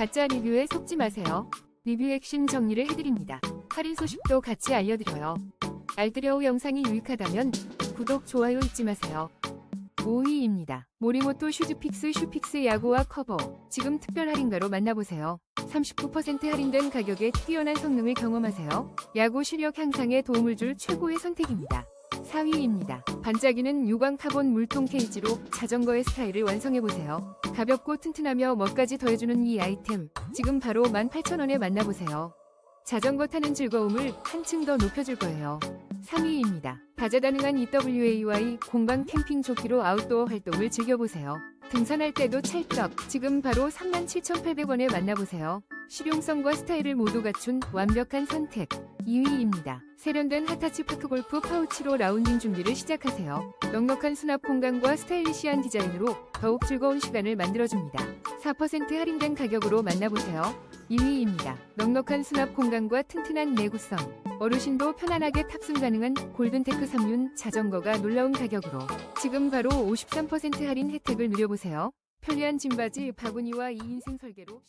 가짜 리뷰에 속지 마세요. 리뷰 핵심 정리를 해드립니다. 할인 소식도 같이 알려드려요. 알뜰여우 영상이 유익하다면 구독, 좋아요 잊지 마세요. 5위입니다. 모리모토 슈즈픽스 슈픽스 야구와 커버. 지금 특별 할인가로 만나보세요. 39% 할인된 가격에 뛰어난 성능을 경험하세요. 야구 실력 향상에 도움을 줄 최고의 선택입니다. 4위입니다. 반짝이는 유광 카본 물통 케이지로 자전거의 스타일을 완성해보세요. 가볍고 튼튼하며 멋까지 더해주는 이 아이템. 지금 바로 18,000원에 만나보세요. 자전거 타는 즐거움을 한층 더 높여줄 거예요. 3위입니다. 다재다능한 EWAY 공방 캠핑 조끼로 아웃도어 활동을 즐겨보세요. 등산할 때도 찰떡. 지금 바로 37,800원에 만나보세요. 실용성과 스타일을 모두 갖춘 완벽한 선택. 2위입니다. 세련된 핫타치 파크골프 파우치로 라운딩 준비를 시작하세요. 넉넉한 수납 공간과 스타일리시한 디자인으로 더욱 즐거운 시간을 만들어줍니다. 4% 할인된 가격으로 만나보세요. 2위입니다. 넉넉한 수납 공간과 튼튼한 내구성. 어르신도 편안하게 탑승 가능한 골든테크 3륜 자전거가 놀라운 가격으로 지금 바로 53% 할인 혜택을 누려보세요. 편리한 짐바지 바구니와 2인승 설계로